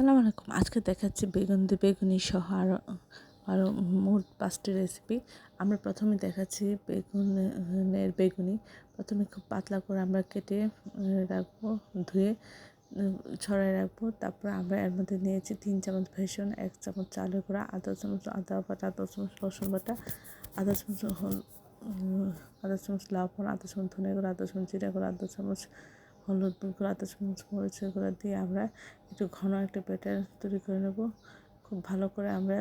আসসালামু আলাইকুম আজকে দেখাচ্ছি বেগুন দিয়ে বেগুনি সহ আরও আরও মোট পাঁচটি রেসিপি আমরা প্রথমে দেখাচ্ছি বেগুনের বেগুনি। প্রথমে খুব পাতলা করে আমরা কেটে রাখব, ধুয়ে ছড়াই রাখব। তারপর আমরা এর মধ্যে নিয়েছি তিন চামচ ভেষণ এক চামচ চালের গুঁড়া, আধা চামচ আদা বাটা, আধা চামচ রসুন বাটা, আধা চামচ আধা চামচ লবণ, আধা চামচ ধনে গুঁড়া, আধা চামচ জিরা গুঁড়া, আধা চামচ হলুদ গুঁড়ো আধা চামচ মরিচের দিয়ে আমরা একটু ঘন একটা ব্যাটার তৈরি করে নেব। খুব ভালো করে আমরা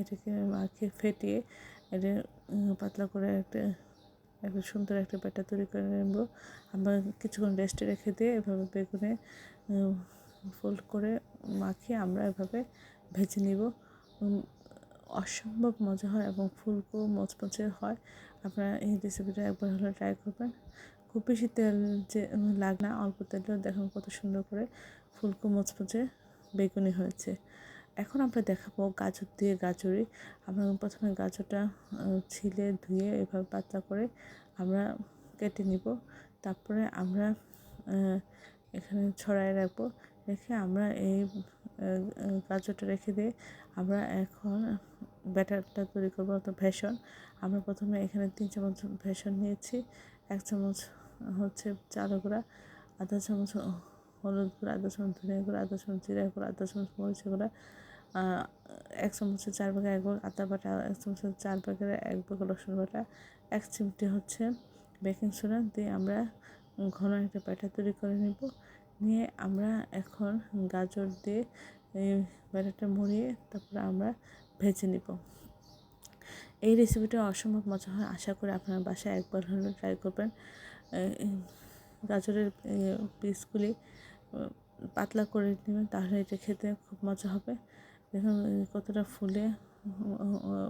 এটাকে মাখিয়ে ফেটিয়ে এটা পাতলা করে একটা একটা সুন্দর একটা ব্যাটার তৈরি করে নেব। আমরা কিছুক্ষণ রেস্টে রেখে দিয়ে এভাবে বেগুনে ফোল্ড করে মাখিয়ে আমরা এভাবে ভেজে নিব। অসম্ভব মজা হয় এবং ফুলকো মচমচে হয়। আপনারা এই রেসিপিটা একবার হলে ট্রাই করবেন। খুব বেশি তেল যে লাগ না, অল্প তেলেও দেখুন কত সুন্দর করে ফুলকো মচমচে বেগুনি হয়েছে। এখন আমরা দেখাবো গাজর দিয়ে গাজরি। আমরা প্রথমে গাজরটা ছিলে ধুয়ে এভাবে পাতলা করে আমরা কেটে নিব। তারপরে আমরা এখানে ছড়াই রাখব। রেখে আমরা এই গাজরটা রেখে দিয়ে আমরা এখন ব্যাটারটা তৈরি করব তো ভেষণ। আমরা প্রথমে এখানে তিন চামচ ভেষণ নিয়েছি, এক চামচ হচ্ছে চালের গুঁড়া আধা চামচ হলুদ গুঁড়া আধা চামচ ধনিয়া গুঁড়া আধা চামচ জিরা গুঁড়া আধা চামচ মরিচের গুঁড়া এক চামচের চার ভাগে এক ভাগ আদা বাটা, এক চামচের চার ভাগের এক ভাগ রসুন বাটা, এক চিমটি হচ্ছে বেকিং সোডা দিয়ে আমরা ঘন একটা ব্যাটার তৈরি করে নেব। নিয়ে আমরা এখন গাজর দিয়ে ব্যাটারটা মরিয়ে তারপরে আমরা ভেজে নিব। এই রেসিপিটা অসম্ভব মজা হয়, আশা করি আপনার বাসায় একবার হলে ট্রাই করবেন। গাজরের পিসগুলি পাতলা করে নেবেন, তাহলে এটা খেতে খুব মজা হবে। দেখুন কতটা ফুলে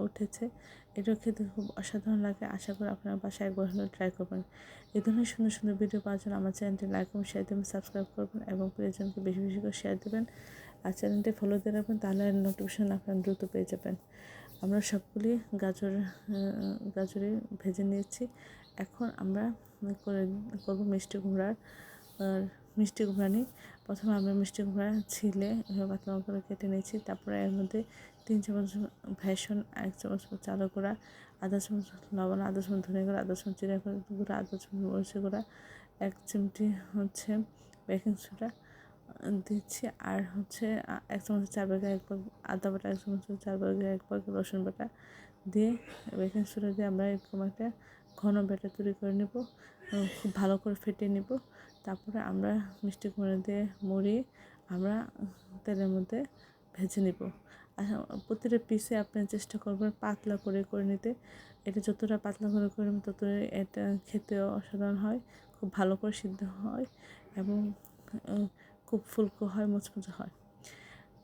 উঠেছে। এটাও খেতে খুব অসাধারণ লাগে। আশা করি আপনার বাসায় একবার হলেও ট্রাই করবেন। এই ধরনের সুন্দর সুন্দর ভিডিও পাওয়ার জন্য আমার চ্যানেলটি লাইক এবং শেয়ার দেবেন সাবস্ক্রাইব করবেন এবং প্রিয়জনকে বেশি বেশি করে শেয়ার দেবেন। আর চ্যানেলটি ফলো দিয়ে রাখবেন, তাহলে নোটিফিকেশন আপনার দ্রুত পেয়ে যাবেন। আমরা সবগুলি গাজর গাজরে ভেজে নিয়েছি। এখন আমরা করে, করব মিষ্টি কুমড়ার, আর মিষ্টি কুমড়া নিই প্রথমে আমরা মিষ্টি কুমড়া ছিলে পাতলা করে কেটে নিয়েছি। তারপরে এর মধ্যে তিন চামচ ভেষণ এক চামচ চালের গুঁড়া, আধা চামচ লবণ, আধা চামচ ধনে গুঁড়া, আধা চামচ জিরা গুঁড়া আধা চামচ মরিচের গুঁড়া, এক চিমটি হচ্ছে বেকিং সোডা দিচ্ছি। আর হচ্ছে এক চামচ চার ভাগে এক পাক আদা বাটা এক চামচ চার ভাগে এক পাক রসুন বাটা দিয়ে বেকিং সোডা দিয়ে আমরা এরকম একটা ঘন ব্যাটার তৈরি করে নেব। খুব ভালো করে ফেটে নেব। তারপরে আমরা মিষ্টি কুমড়া দিয়ে মুড়িয়ে আমরা তেলের মধ্যে ভেজে নেব। প্রতিটা পিসে আপনি চেষ্টা করবেন পাতলা করে করে নিতে। এটা যতটা পাতলা করে করে ততটাই এটা খেতেও অসাধারণ হয়, খুব ভালো করে সিদ্ধ হয় এবং খুব ফুলকো হয়, মুচমুচে হয়।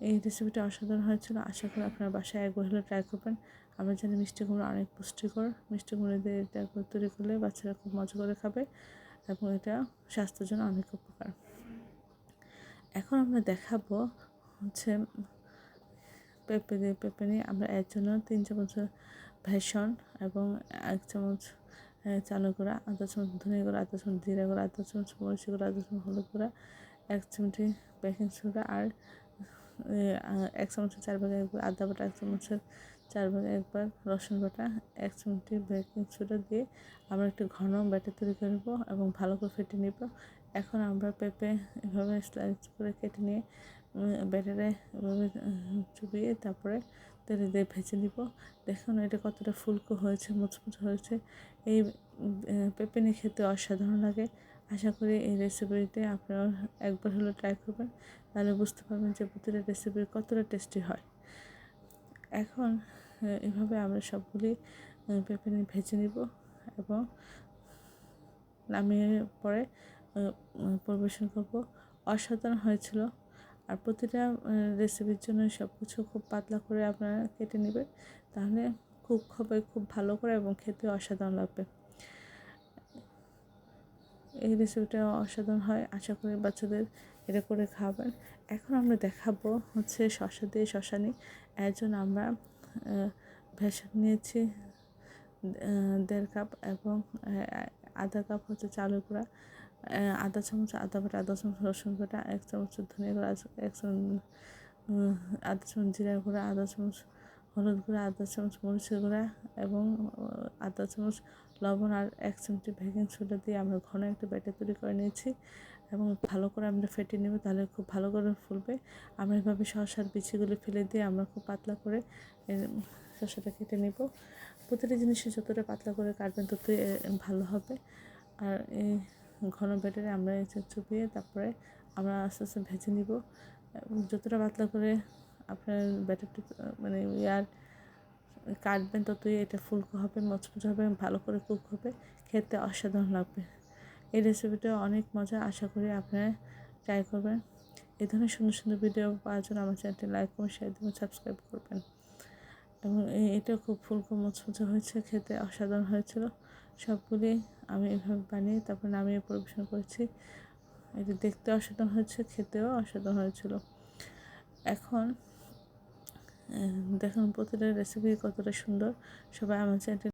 এই রেসিপিটা অসাধারণ হয়েছিল। আশা করি আপনার বাসায় একবার হলে ট্রাই করবেন। আমরা জানি মিষ্টি কুমড়ো অনেক পুষ্টিকর। মিষ্টি কুমড়ো দিয়ে এটা তৈরি করলে বাচ্চারা খুব মজা করে খাবে এবং এটা স্বাস্থ্যের জন্য অনেক উপকার। এখন আমরা দেখাবো হচ্ছে পেঁপে দিয়ে পেঁপে নিয়ে আমরা এর জন্য তিন চামচ ভেষণ এবং এক চামচ চালের গুঁড়া, আধা চামচ ধনিয়া গুঁড়া, আধা চামচ জিরা গুঁড়া, আধা চামচ মরিচ গুঁড়া, আধা চামচ হলুদ গুঁড়া, এক চিমটি বেকিং সোডা আর এক চামচের চার ভাগে আদা বাটা এক চামচের চার ভাগে একবার রসুন বাটা, এক চিমটি বেকিং সোডা দিয়ে আমরা একটু ঘন ব্যাটার তৈরি করে নেব এবং ভালো করে ফেটে নেব। এখন আমরা পেঁপে এভাবে স্লাইস করে কেটে নিয়ে ব্যাটারে এভাবে চুবিয়ে তারপরে তেলে দিয়ে ভেজে নিব। দেখুন এটা কতটা ফুলকো হয়েছে, মুচমুচ হয়েছে। এই পেঁপে নিয়ে খেতে অসাধারণ লাগে। আশা করি এই রেসিপিতে আপনারা একবার হলেও ট্রাই করবেন। তাহলে বুঝতে পারবেন যে প্রতিটা রেসিপি কতটা টেস্টি হয়। এখন এভাবে আমরা সবগুলি পেঁপে ভেজে নিব এবং নামিয়ে পরে পরিবেশন করব। অসাধারণ হয়েছিল। আর প্রতিটা রেসিপির জন্য সব কিছু খুব পাতলা করে আপনারা কেটে নেবেন। তাহলে খুব হবে, খুব ভালো করে এবং খেতে অসাধারণ লাগবে। এই রেসিপিটা অসাধারণ হয়। আশা করি বাচ্চাদের এটা করে খাবেন এখন আমরা দেখাবো হচ্ছে শশা দিয়ে শশা নিই আমরা ভেষণ নিয়েছি দেড় কাপ এবং আধা কাপ হচ্ছে চালের গুঁড়া আধা চামচ আদা বাটা, আধা চামচ রসুন বাটা, এক চামচ ধনিয়া গুঁড়া, এক চামচ আধা চামচ জিরা গুঁড়া, আধা চামচ হলুদ গুঁড়া, আধা চামচ মরিচের গুঁড়া এবং আধা চামচ লবণ আর এক চামচি বেকিং সোডা দিয়ে আমরা ঘন একটা ব্যাটার তৈরি করে নিয়েছি এবং ভালো করে আমরা ফেটে নেব, তাহলে খুব ভালো করে ফুলবে। আমরা এভাবে শসার বিচিগুলো ফেলে দিয়ে আমরা খুব পাতলা করে শসাটা কেটে নেব। প্রতিটি জিনিসে যতটা পাতলা করে কাটবেন ততই ভালো হবে। আর এই ঘন ব্যাটারে আমরা চুপিয়ে তারপরে আমরা আস্তে আস্তে ভেজে নিব। যতটা পাতলা করে আপনার ব্যাটারটা মানে ইয়ার কাটবেন ততই এটা ফুলকো হবে, মচমচে হবে, ভালো করে কুক হবে, খেতে অসাধারণ লাগবে। এই রেসিপিটা অনেক মজা, আশা করি আপনারা ট্রাই করবেন। এই ধরনের সুন্দর সুন্দর ভিডিও পাওয়ার জন্য আমার চ্যানেলটি লাইক করুন শেয়ার দেবেন সাবস্ক্রাইব করবেন। এবং এটা খুব ফুলকো মচমচে হয়েছে, খেতে অসাধারণ হয়েছিল। সবগুলি আমি এভাবে বানিয়ে তারপর নামিয়ে পরিবেশন করেছি। এটা দেখতে অসাধারণ হয়েছে, খেতেও অসাধারণ হয়েছিল। এখন দেখুন প্রতিটা রেসিপি কতটা সুন্দর। সবাই আমার চ্যানেলটি